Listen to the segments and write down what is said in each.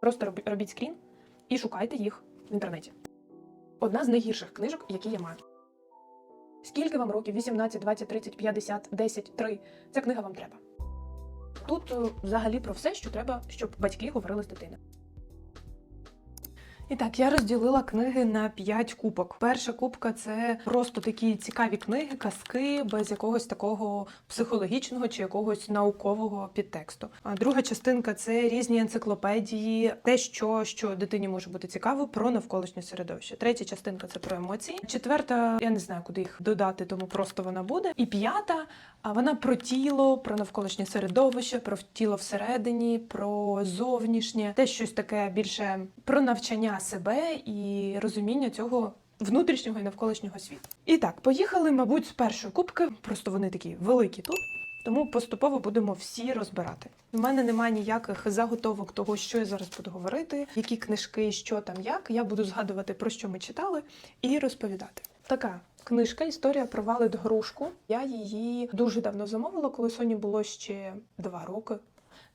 Просто робіть скрін і шукайте їх в інтернеті. Одна з найгірших книжок, які я маю. Скільки вам років? 18, 20, 30, 50, 10, 3. Ця книга вам треба. Тут е, взагалі про все, що треба, щоб батьки говорили з дитиною. І так, я розділила книги на 5 кубок. Перша кубка це просто такі цікаві книги, казки без якогось такого психологічного чи якогось наукового підтексту. А друга частинка це різні енциклопедії, те, що, що дитині може бути цікаво про навколишнє середовище. Третя частинка це про емоції. Четверта, я не знаю, куди їх додати, тому просто вона буде. І п'ята, а вона про тіло, про навколишнє середовище, про тіло всередині, про зовнішнє, те щось таке більше про навчання себе і розуміння цього. Внутрішнього і навколишнього світу. І так, поїхали, мабуть, з першої кубки. Просто вони такі великі тут. Тому поступово будемо всі розбирати. У мене немає ніяких заготовок того, що я зараз буду говорити, які книжки, що там, як. Я буду згадувати про що ми читали, і розповідати. Така книжка Історія про валет грушку. Я її дуже давно замовила, коли Соні було ще два роки.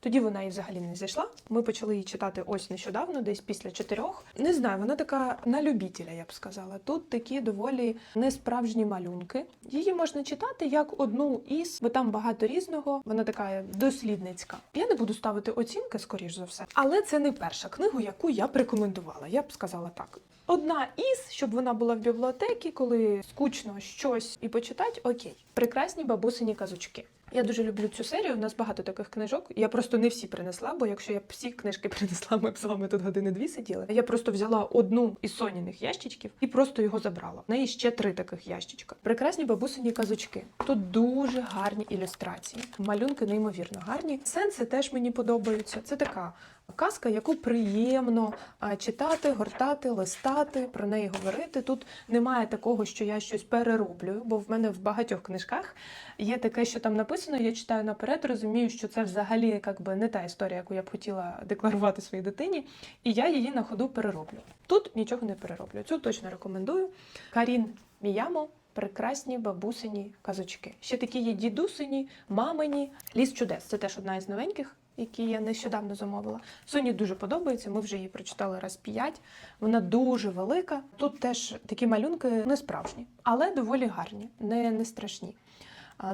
Тоді вона і взагалі не зайшла. Ми почали її читати ось нещодавно, десь після чотирьох. Не знаю, вона така на любителя, я б сказала. Тут такі доволі несправжні малюнки. Її можна читати як одну із, бо там багато різного. Вона така дослідницька. Я не буду ставити оцінки, скоріш за все. Але це не перша книга, яку я б рекомендувала. Я б сказала так. Одна із, щоб вона була в бібліотеці, коли скучно щось і почитати, окей. Прекрасні бабусині казочки. Я дуже люблю цю серію. У нас багато таких книжок. Я просто не всі принесла, бо якщо я б всі книжки принесла, ми б з вами тут години дві сиділи. Я просто взяла одну із соняних ящичків і просто його забрала. В неї ще три таких ящичка. Прекрасні бабусині казочки. Тут дуже гарні ілюстрації. Малюнки неймовірно гарні. Сенси теж мені подобаються. Це така казка, яку приємно читати, гортати, листати, про неї говорити. Тут немає такого, що я щось перероблюю, бо в мене в багатьох книжках є таке, що там написано. Я читаю наперед, розумію, що це взагалі якби не та історія, яку я б хотіла декларувати своїй дитині, і я її на ходу перероблю. Тут нічого не перероблю. Цю точно рекомендую. Карін Міямо. Прекрасні бабусині казочки. Ще такі є дідусині, мамині. Ліс чудес. Це теж одна із новеньких, які я нещодавно замовила. Соні дуже подобається. Ми вже її прочитали раз п'ять. Вона дуже велика. Тут теж такі малюнки не справжні, але доволі гарні, не, не страшні.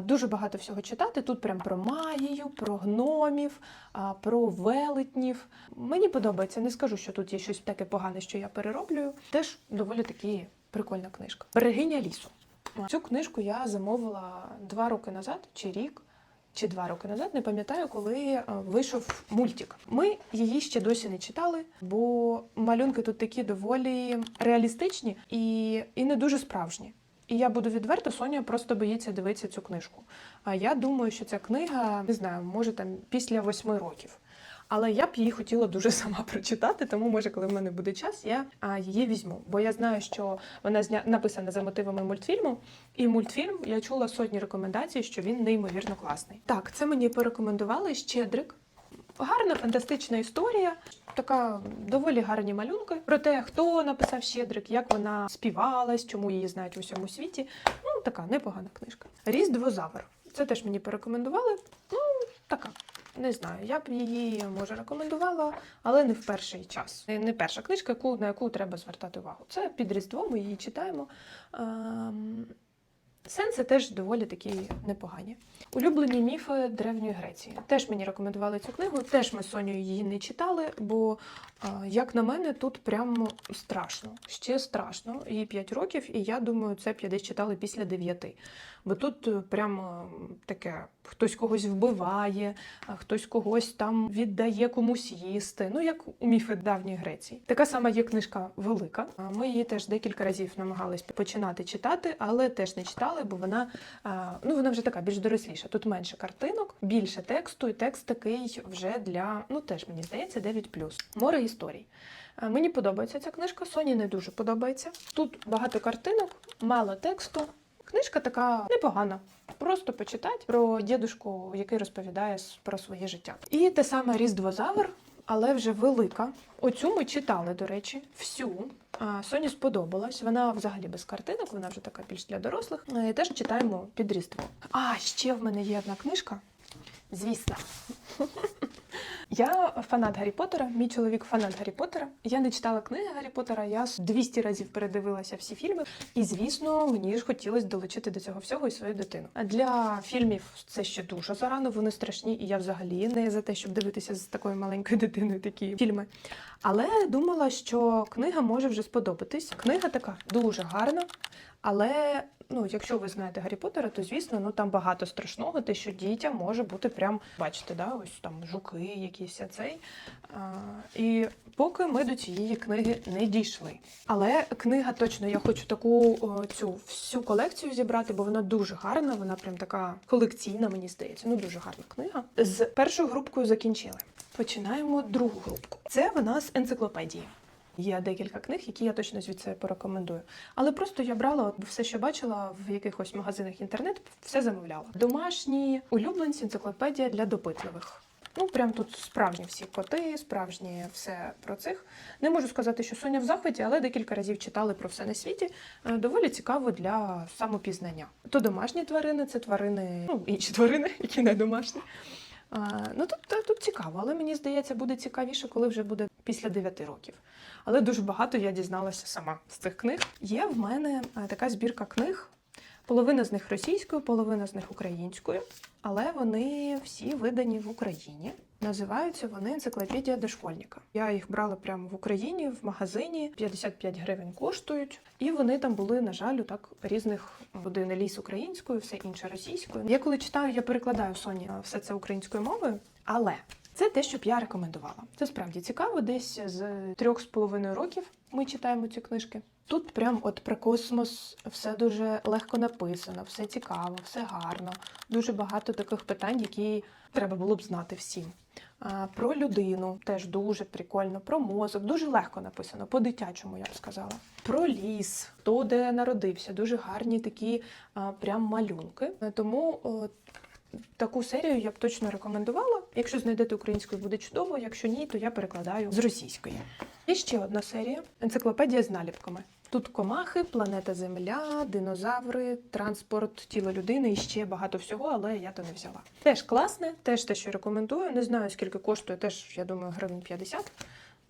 Дуже багато всього читати. Тут прям про магію, про гномів, про велетнів. Мені подобається. Не скажу, що тут є щось таке погане, що я перероблюю. Теж доволі таки прикольна книжка. Берегиня лісу. Цю книжку я замовила два роки назад чи рік. Чи два роки назад, не пам'ятаю, коли е, вийшов мультик. Ми її ще досі не читали, бо малюнки тут такі доволі реалістичні і, і не дуже справжні. І я буду відверто, Соня просто боїться дивитися цю книжку. А я думаю, що ця книга, не знаю, може там після восьми років. Але я б її хотіла дуже сама прочитати, тому може, коли в мене буде час, я її візьму. Бо я знаю, що вона зня... написана за мотивами мультфільму, і мультфільм я чула сотні рекомендацій, що він неймовірно класний. Так, це мені порекомендували Щедрик. Гарна фантастична історія, така доволі гарні малюнки про те, хто написав Щедрик, як вона співалась, чому її знають в усьому світі. Ну, така непогана книжка. Різдвозавр. Це теж мені порекомендували. Ну, така. Не знаю, я б її може рекомендувала, але не в перший час. Не перша книжка, яку, на яку треба звертати увагу. Це під Різдво, ми її читаємо. Ем, Сенси теж доволі такі непогані. Улюблені міфи Древньої Греції. Теж мені рекомендували цю книгу. Теж ми з Сонею її не читали, бо, як на мене, тут прямо страшно. Ще страшно. Їй 5 років, і я думаю, це б я десь читали після 9. Бо тут е, прямо таке: хтось когось вбиває, хтось когось там віддає комусь їсти. Ну, як у міфи давньої Греції. Така сама є книжка велика. Ми її теж декілька разів намагались починати читати, але теж не читали, бо вона, ну, вона вже така більш доросліша. Тут менше картинок, більше тексту, і текст такий вже для, ну теж мені здається, 9+. Море історій. Мені подобається ця книжка, Соні не дуже подобається. Тут багато картинок, мало тексту. Книжка така непогана. Просто почитати про дідушку, який розповідає про своє життя. І те саме Різдвозавр, але вже велика. Оцю ми читали, до речі, всю. Соні сподобалась. Вона взагалі без картинок, вона вже така більш для дорослих. Е, І теж читаємо під Різдво. А ще в мене є одна книжка. Звісно. Я фанат Гаррі Поттера, мій чоловік фанат Гаррі Поттера. Я не читала книги Гаррі Поттера, я 200 разів передивилася всі фільми. І звісно, мені ж хотілося долучити до цього всього і свою дитину. А для фільмів це ще дуже зарано, вони страшні, і я взагалі не за те, щоб дивитися з такою маленькою дитиною такі фільми. Але думала, що книга може вже сподобатись. Книга така дуже гарна, але ну, якщо ви знаєте Гаррі Поттера, то звісно, ну там багато страшного, те, що дітям може бути прям, бачите, да, ось там жуки, якісь цей. А, і поки ми до цієї книги не дійшли. Але книга точно я хочу таку цю всю колекцію зібрати, бо вона дуже гарна, вона прям така колекційна, мені здається. Ну дуже гарна книга. З першою групкою закінчили. Починаємо другу групку. Це в нас енциклопедії. Є декілька книг, які я точно звідси порекомендую. Але просто я брала все, що бачила в якихось магазинах інтернет, все замовляла. Домашні улюбленці, енциклопедія для допитливих. Ну, прям тут справжні всі коти, справжні все про цих. Не можу сказати, що Соня в захваті, але декілька разів читали про все на світі. Е, Доволі цікаво для самопізнання. То домашні тварини, це тварини, ну інші тварини, які не домашні. Ну тут, тут цікаво, але мені здається, буде цікавіше, коли вже буде після 9 років. Але дуже багато я дізналася сама з цих книг. Є в мене е, така збірка книг. Половина з них російською, половина з них українською, але вони всі видані в Україні. Називаються вони енциклопедія дошкольника. Я їх брала прямо в Україні, в магазині. 55 гривень коштують. І вони там були, на жаль, у так різних один ліс українською, все інше російською. Я коли читаю, я перекладаю Соні е, все це українською мовою, але це те, що б я рекомендувала. Це справді цікаво. Десь з трьох з половиною років ми читаємо ці книжки. Тут прям от про космос все дуже легко написано, все цікаво, все гарно. Дуже багато таких питань, які треба було б знати всім. Про людину теж дуже прикольно, про мозок, дуже легко написано, по-дитячому, я б сказала. Про ліс, хто де народився, дуже гарні такі прям малюнки. Тому таку серію я б точно рекомендувала. Якщо знайдете українською, буде чудово. Якщо ні, то я перекладаю з російської. І ще одна серія енциклопедія з наліпками. Тут комахи, планета Земля, динозаври, транспорт, тіло людини і ще багато всього, але я то не взяла. Теж класне, теж те, що рекомендую. Не знаю, скільки коштує, теж я думаю, гривень 50.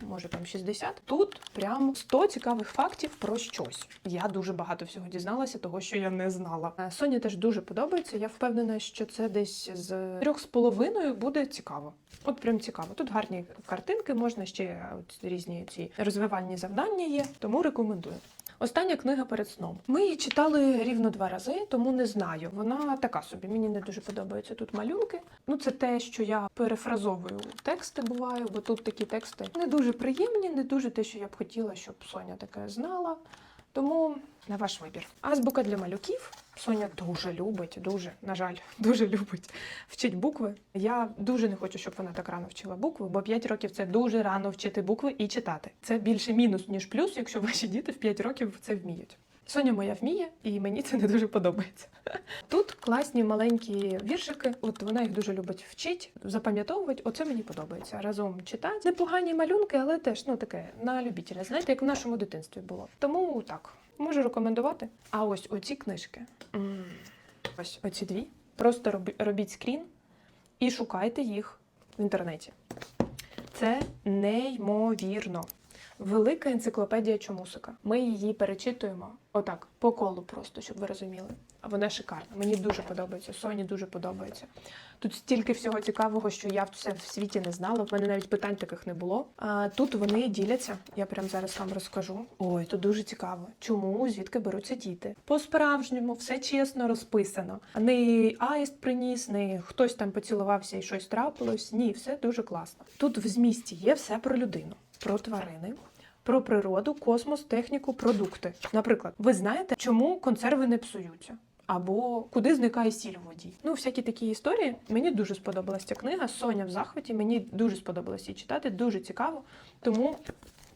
Може там 60. Тут прям 100 цікавих фактів про щось. Я дуже багато всього дізналася, того що я не знала. Соня теж дуже подобається. Я впевнена, що це десь з трьох з половиною буде цікаво. От прям цікаво. Тут гарні картинки, можна ще от різні ці розвивальні завдання є, тому рекомендую. Остання книга перед сном. Ми її читали рівно два рази, тому не знаю. Вона така собі. Мені не дуже подобаються тут малюнки. Ну, це те, що я перефразовую тексти буваю, бо тут такі тексти не дуже приємні, не дуже те, що я б хотіла, щоб Соня таке знала. Тому на ваш вибір. Азбука для малюків. Соня дуже любить, дуже, на жаль, дуже любить вчить букви. Я дуже не хочу, щоб вона так рано вчила букви, бо 5 років це дуже рано вчити букви і читати. Це більше мінус, ніж плюс, якщо ваші діти в 5 років це вміють. Соня моя вміє, і мені це не дуже подобається. Тут класні маленькі віршики. От вона їх дуже любить вчить, запам'ятовувати. Оце мені подобається. Разом читати. Непогані малюнки, але теж ну таке на любителя. Знаєте, як в нашому дитинстві було. Тому так можу рекомендувати. А ось оці книжки. Ось оці дві. Просто робі- робіть скрін і шукайте їх в інтернеті. Це неймовірно. Велика енциклопедія чомусика. Ми її перечитуємо отак, по колу просто, щоб ви розуміли. Вона шикарна. Мені дуже подобається. Соні дуже подобається. Тут стільки всього цікавого, що я все в світі не знала. В мене навіть питань таких не було. А тут вони діляться. Я прямо зараз вам розкажу. Ой, тут дуже цікаво. Чому звідки беруться діти? По-справжньому, все чесно розписано. Не аїст приніс, не хтось там поцілувався і щось трапилось. Ні, все дуже класно. Тут в змісті є все про людину, про тварини. Про природу, космос, техніку, продукти. Наприклад, ви знаєте, чому консерви не псуються? Або куди зникає сіль у воді? Ну, всякі такі історії. Мені дуже сподобалася ця книга. Соня в захваті. Мені дуже сподобалось її читати, дуже цікаво. Тому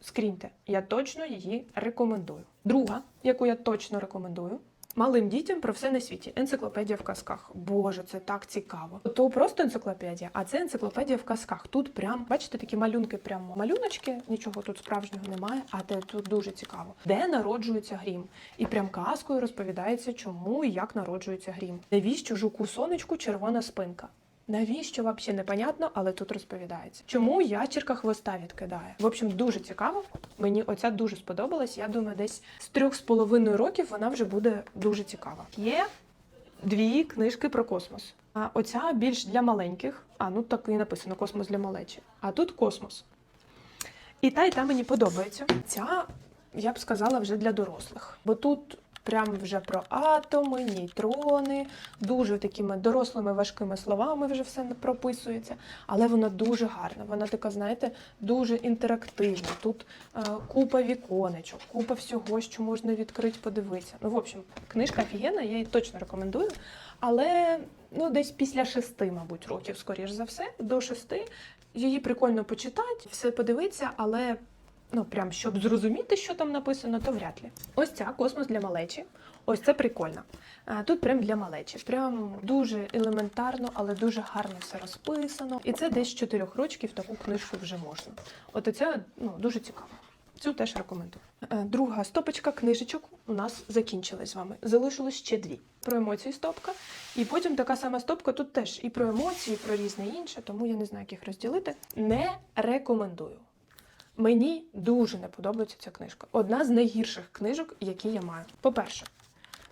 скріньте, я точно її рекомендую. Друга, яку я точно рекомендую. Малим дітям про все на світі. Енциклопедія в казках. Боже, це так цікаво. То просто енциклопедія, а це енциклопедія в казках. Тут прям, бачите, такі малюнки, прямо малюночки, нічого тут справжнього немає, а те тут дуже цікаво. Де народжується грім? І прям казкою розповідається, чому і як народжується грім. Навіщо жуку сонечку червона спинка? Навіщо взагалі непонятно, але тут розповідається. Чому ячерка хвоста відкидає? В общем, дуже цікаво. Мені оця дуже сподобалась. Я думаю, десь з трьох з половиною років вона вже буде дуже цікава. Є дві книжки про космос. А оця більш для маленьких. А ну так і написано космос для малечі. А тут космос. І та, і та мені подобається. Ця, я б сказала, вже для дорослих. Бо тут прям вже про атоми, нейтрони, дуже такими дорослими важкими словами вже все прописується. Але вона дуже гарна. Вона така, знаєте, дуже інтерактивна. Тут е, купа віконечок, купа всього, що можна відкрити, подивитися. Ну, в общем, книжка офігенна, я її точно рекомендую. Але ну, десь після шести, мабуть, років, скоріш за все, до шести. Її прикольно почитати, все подивитися, але ну прям щоб зрозуміти, що там написано, то вряд ли. Ось ця космос для малечі. Ось це прикольно. Тут прям для малечі. Прям дуже елементарно, але дуже гарно все розписано. І це десь чотирьох рочків таку книжку вже можна. От оця ну, дуже цікаво. Цю теж рекомендую. Е, Друга стопочка книжечок у нас закінчилась з вами. Залишилось ще дві. Про емоції стопка. І потім така сама стопка тут теж і про емоції, і про різне інше, тому я не знаю, як їх розділити. Не рекомендую. Мені дуже не подобається ця книжка. Одна з найгірших книжок, які я маю. По-перше,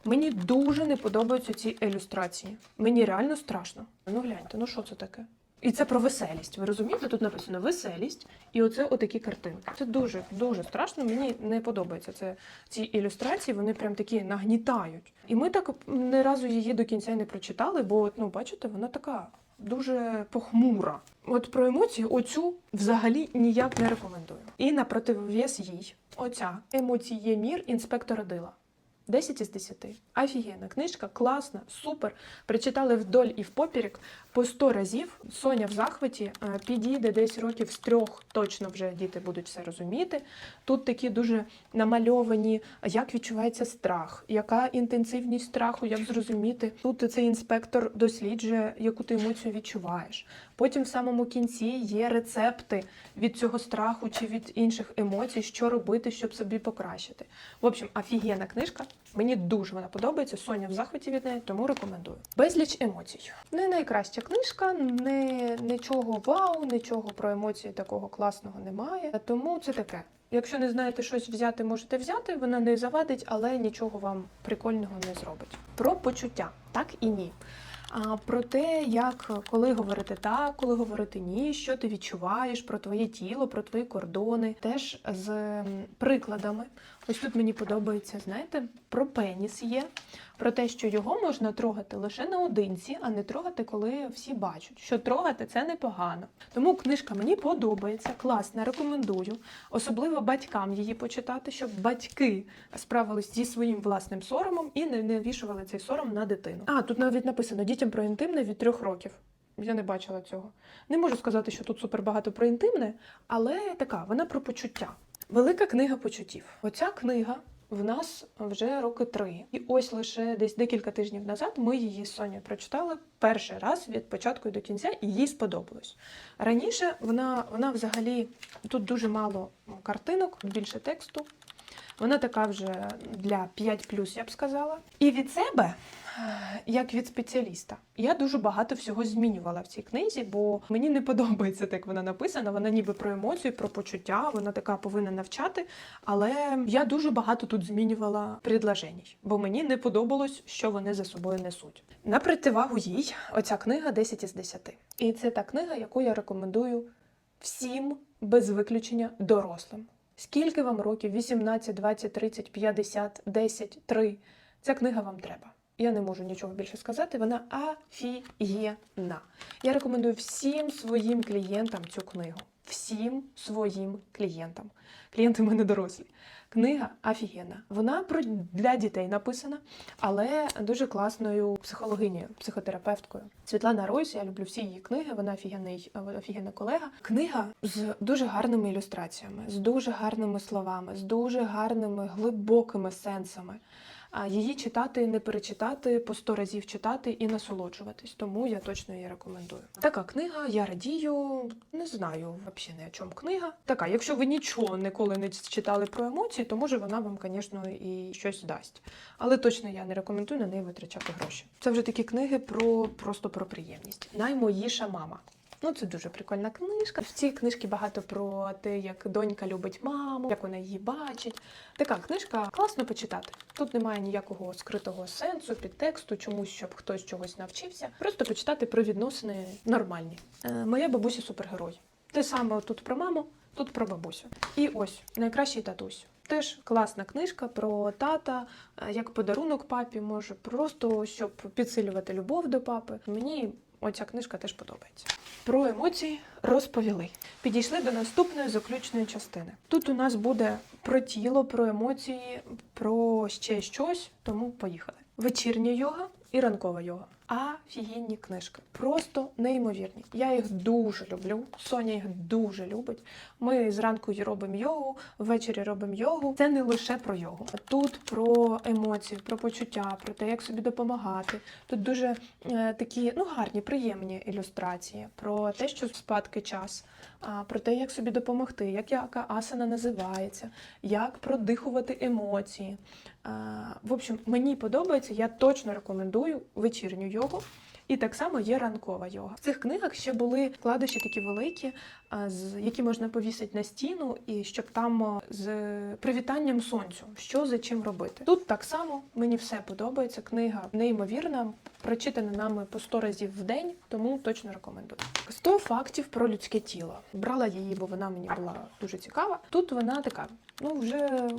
мені дуже не подобаються ці ілюстрації. Мені реально страшно. Ну гляньте, ну що це таке? І це про веселість. Ви розумієте? Тут написано веселість, і оце отакі картинки. Це дуже дуже страшно. Мені не подобається це. Ці ілюстрації вони прям такі нагнітають. І ми так ні разу її до кінця не прочитали, бо ну бачите, вона така дуже похмура. От про емоції оцю взагалі ніяк не рекомендую. І на противовес їй. Оця емоції мір інспектора Дила. 10 із 10. Офігенна книжка, класна, супер. Прочитали вдоль і впоперек по 100 разів. Соня в захваті е, підійде десь років з трьох, точно вже діти будуть все розуміти. Тут такі дуже намальовані, як відчувається страх, яка інтенсивність страху, як зрозуміти. Тут цей інспектор досліджує, яку ти емоцію відчуваєш. Потім в самому кінці є рецепти від цього страху чи від інших емоцій, що робити, щоб собі покращити. В общем, офігенна книжка. Мені дуже вона подобається. Соня в захваті від неї, тому рекомендую. Безліч емоцій. Не найкраща книжка, не нічого вау, нічого про емоції такого класного немає. Тому це таке. Якщо не знаєте щось взяти, можете взяти. Вона не завадить, але нічого вам прикольного не зробить. Про почуття так і ні. Про те, як коли говорити так, коли говорити ні, що ти відчуваєш про твоє тіло, про твої кордони, теж з прикладами. Ось тут мені подобається, знаєте, про пеніс є, про те, що його можна трогати лише наодинці, а не трогати, коли всі бачать. Що трогати це непогано. Тому книжка мені подобається, класна, рекомендую. Особливо батькам її почитати, щоб батьки справились зі своїм власним соромом і не, не вішували цей сором на дитину. А тут навіть написано дітям про інтимне від трьох років. Я не бачила цього. Не можу сказати, що тут супер багато про інтимне, але така вона про почуття. Велика книга почуттів. Оця книга в нас вже роки три. І ось лише десь декілька тижнів назад ми її з Сонею прочитали перший раз від початку до кінця, і їй сподобалось. Раніше вона, вона взагалі тут дуже мало картинок, більше тексту. Вона така вже для 5 я б сказала. І від себе, як від спеціаліста, я дуже багато всього змінювала в цій книзі, бо мені не подобається так, вона написана. Вона ніби про емоції, про почуття, вона така повинна навчати. Але я дуже багато тут змінювала предложень, бо мені не подобалось, що вони за собою несуть. На противагу їй, оця книга 10 із 10. І це та книга, яку я рекомендую всім без виключення дорослим. Скільки вам років? 18, 20, 30, 50, 10, 3. Ця книга вам треба. Я не можу нічого більше сказати. Вона офігенна. Я рекомендую всім своїм клієнтам цю книгу. Всім своїм клієнтам. Клієнти в мене дорослі. Книга офігенна. Вона для дітей написана, але дуже класною психологинею, психотерапевткою. Світлана Ройс, я люблю всі її книги. Вона офігенний, офігенна колега. Книга з дуже гарними ілюстраціями, з дуже гарними словами, з дуже гарними глибокими сенсами. Її читати, не перечитати, по сто разів читати і насолоджуватись. Тому я точно її рекомендую. Така книга, я радію, не знаю взагалі ні о чому книга. Така, якщо ви нічого ніколи не читали про емоції, то може вона вам, звісно, і щось дасть. Але точно я не рекомендую на неї витрачати гроші. Це вже такі книги про просто про приємність. Наймоїша мама. Ну, це дуже прикольна книжка. В цій книжці багато про те, як донька любить маму, як вона її бачить. Така книжка класно почитати. Тут немає ніякого скритого сенсу, підтексту, чомусь, щоб хтось чогось навчився. Просто почитати про відносини нормальні. Е, моя бабуся супергерой. Те саме тут про маму, тут про бабусю. І ось найкращий татусь. Теж класна книжка про тата, е, як подарунок папі, може, просто щоб підсилювати любов до папи. Мені оця книжка теж подобається. Про емоції розповіли. Підійшли до наступної заключної частини. Тут у нас буде про тіло, про емоції, про ще щось, тому поїхали. Вечірня йога і ранкова йога. Офігенні книжки. Просто неймовірні. Я їх дуже люблю. Соня їх дуже любить. Ми зранку робимо йогу, ввечері робимо йогу. Це не лише про йогу. Тут про емоції, про почуття, про те, як собі допомагати. Тут дуже е, такі ну гарні, приємні ілюстрації про те, що спадки час, про те, як собі допомогти, як яка асана називається, як продихувати емоції. А, в общем, мені подобається, я точно рекомендую вечірню йогу. І так само є ранкова йога. В цих книгах ще були вкладиші такі великі, з які можна повісити на стіну, і щоб там з привітанням сонцю, що за чим робити. Тут так само мені все подобається. Книга неймовірна, прочитана нами по 100 разів в день, тому точно рекомендую. 100 фактів про людське тіло. Брала її, бо вона мені була дуже цікава. Тут вона така. Ну, вже е,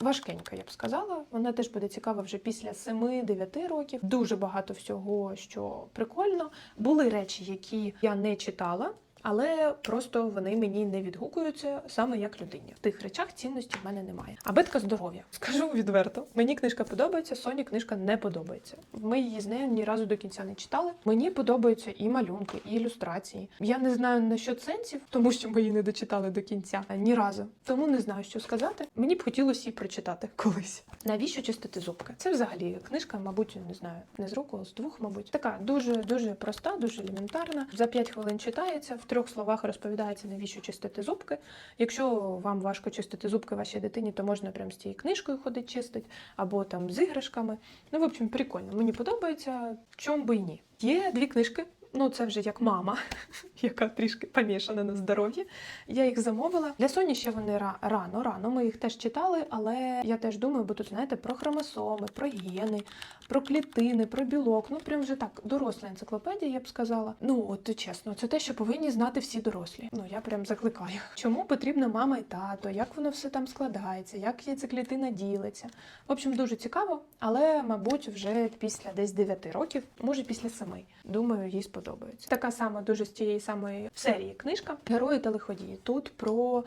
важкенька, я б сказала. Вона теж буде цікава вже після 7-9 років. Дуже багато всього, що прикольно. Були речі, які я не читала. Але просто вони мені не відгукуються саме як людині. В тих речах цінності в мене немає. Абетка здоров'я. Скажу відверто. Мені книжка подобається, Соні книжка не подобається. Ми її з нею ні разу до кінця не читали. Мені подобаються і малюнки, і ілюстрації. Я не знаю насчет сенсів, тому що ми її не дочитали до кінця ні разу. Тому не знаю, що сказати. Мені б хотілося її прочитати колись. Навіщо чистити зубки? Це взагалі книжка, мабуть, не знаю, не з року, а з двох, мабуть. Така дуже дуже проста, дуже елементарна. За 5 хвилин читається, в трьох словах розповідається, навіщо чистити зубки. Якщо вам важко чистити зубки вашій дитині, то можна прям з цією книжкою ходити чистить, або там з іграшками. Ну, в общем, прикольно. Мені подобається, чому би і ні. Є дві книжки. Ну, це вже як мама, яка трішки помішана на здоров'ї. Я їх замовила. Для Соні ще вони рано, рано. Ми їх теж читали, але я теж думаю, бо тут, знаєте, про хромосоми, про гени, про клітини, про білок. Ну, прям вже так, доросла енциклопедія, я б сказала. Ну, от чесно, це те, що повинні знати всі дорослі. Ну, я прям закликаю. Чому потрібна мама і тато, як воно все там складається, як яйцеклітина ділиться. В общем, дуже цікаво, але, мабуть, вже після десь 9 років, може після 7. Думаю, їй сподобається. Така сама дуже з тієї самої серії книжка Герої та лиходії. Тут про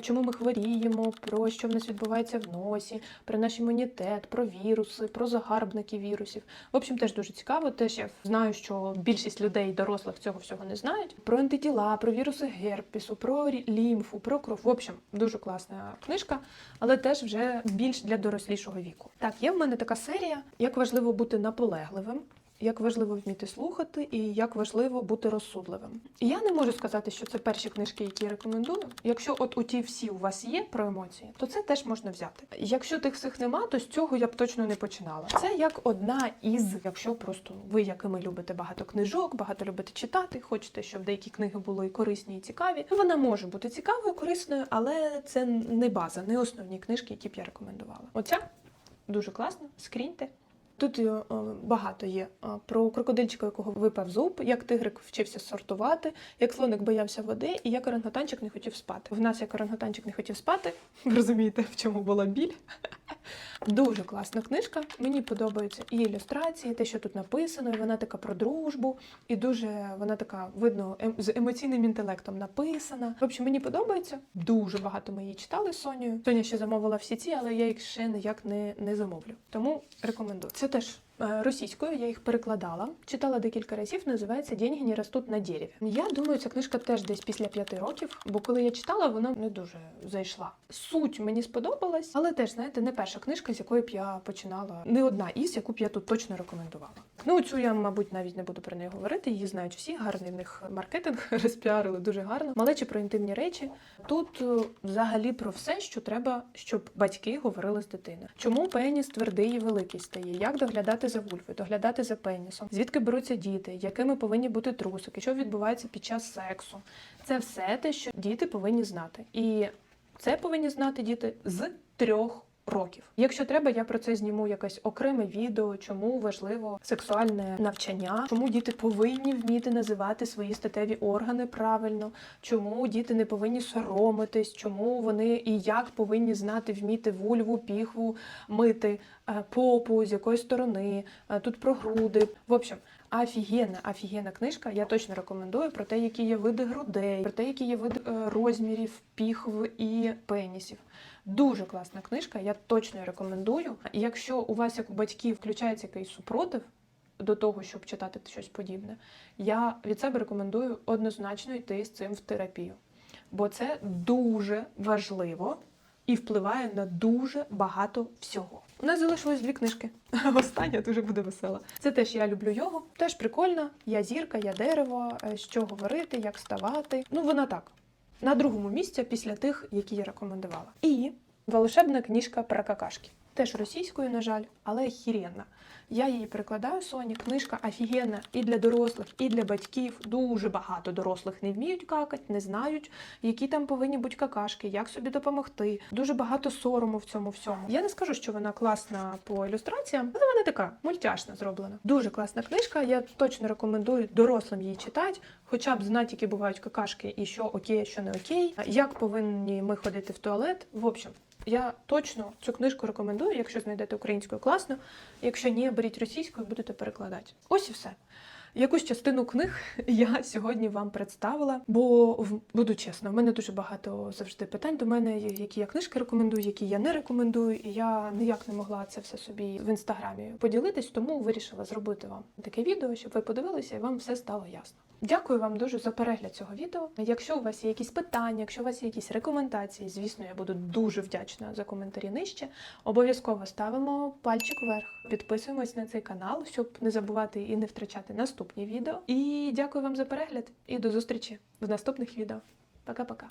чому ми хворіємо, про що в нас відбувається в носі, про наш імунітет, про віруси, про загарбники вірусів. В общем, теж дуже цікаво. Теж я знаю, що більшість людей дорослих цього всього не знають. Про антитіла, про віруси герпесу, про лімфу, про кров. В общем, дуже класна книжка, але теж вже більш для дорослішого віку. Так, є в мене така серія, як важливо бути наполегливим. Як важливо вміти слухати і як важливо бути розсудливим. І я не можу сказати, що це перші книжки, які я рекомендую. Якщо от у ті всі у вас є про емоції, то це теж можна взяти. Якщо тих всіх нема, то з цього я б точно не починала. Це як одна із, якщо просто ви, як і ми, любите багато книжок, багато любите читати, хочете, щоб деякі книги були корисні і цікаві. Вона може бути цікавою, корисною, але це не база, не основні книжки, які б я рекомендувала. Оця дуже класна, скріньте. Тут е, е, багато є е, про крокодильчика, якого випав зуб, як тигрик вчився сортувати, як слоник боявся води, і як орангутанчик не хотів спати. В нас як орангутанчик не хотів спати, ви розумієте, в чому була біль. Дуже класна книжка. Мені подобаються і ілюстрації, те, що тут написано, і вона така про дружбу, і дуже вона така видно ем- з емоційним інтелектом написана. В общем, мені подобається. Дуже багато ми її читали з Сонею. Соня ще замовила всі ці, але я їх ще ніяк не, не замовлю. Тому рекомендую. Це теж Російською я їх перекладала, читала декілька разів. Називається Деньги не ростуть на дереві. Я думаю, ця книжка теж десь після п'яти років, бо коли я читала, вона не дуже зайшла. Суть мені сподобалась, але теж знаєте, не перша книжка, з якої б я починала. Не одна із, яку б я тут точно рекомендувала. Ну цю я, мабуть, навіть не буду про неї говорити. Її знають всі. Гарний в них маркетинг розпіарили дуже гарно. Малечі про інтимні речі. Тут е, взагалі про все, що треба, щоб батьки говорили з дитиною. Чому пеніс твердий і великий стає? Як доглядати за вульвою, доглядати за пенісом? Звідки беруться діти? Якими повинні бути трусики? Що відбувається під час сексу? Це все те, що діти повинні знати. І це повинні знати діти з трьох років. Якщо треба, я про це зніму якесь окреме відео, чому важливо сексуальне навчання, чому діти повинні вміти називати свої статеві органи правильно, чому діти не повинні соромитись, чому вони і як повинні знати вміти вульву, піхву, мити, е, попу, з якої сторони, е, тут про груди. В общем, Офігенна, офігенна книжка. Я точно рекомендую про те, які є види грудей, про те, які є види е, розмірів, піхв і пенісів. Дуже класна книжка, я точно рекомендую. Якщо у вас, як у батьків, включається якийсь супротив до того, щоб читати щось подібне, я від себе рекомендую однозначно йти з цим в терапію. Бо це дуже важливо і впливає на дуже багато всього. У нас залишилось дві книжки. Остання дуже буде весела. Це теж я люблю його. Теж прикольна. Я зірка, я дерево, е, що говорити, як ставати. Ну, вона так. На другому місці після тих, які я рекомендувала. І волшебна книжка про какашки. Теж російською, на жаль, але хіренна. Я її перекладаю Соні. Книжка офігенна і для дорослих, і для батьків. Дуже багато дорослих не вміють какати, не знають, які там повинні бути какашки, як собі допомогти. Дуже багато сорому в цьому всьому. Я не скажу, що вона класна по ілюстраціям, але вона така мультяшна зроблена. Дуже класна книжка. Я точно рекомендую дорослим її читати, хоча б знати, які бувають какашки, і що окей, що не окей, як повинні ми ходити в туалет. В общем. Я точно цю книжку рекомендую, якщо знайдете українською класно. Якщо ні, беріть російською, будете перекладати. Ось і все. Якусь частину книг я сьогодні вам представила, бо буду чесна, в мене дуже багато завжди питань до мене, які я книжки рекомендую, які я не рекомендую. І я ніяк не могла це все собі в інстаграмі поділитись, тому вирішила зробити вам таке відео, щоб ви подивилися і вам все стало ясно. Дякую вам дуже за перегляд цього відео. Якщо у вас є якісь питання, якщо у вас є якісь рекомендації, звісно, я буду дуже вдячна за коментарі нижче. Обов'язково ставимо пальчик вверх, підписуємось на цей канал, щоб не забувати і не втрачати наступні відео. І дякую вам за перегляд і до зустрічі в наступних відео. Пока-пока.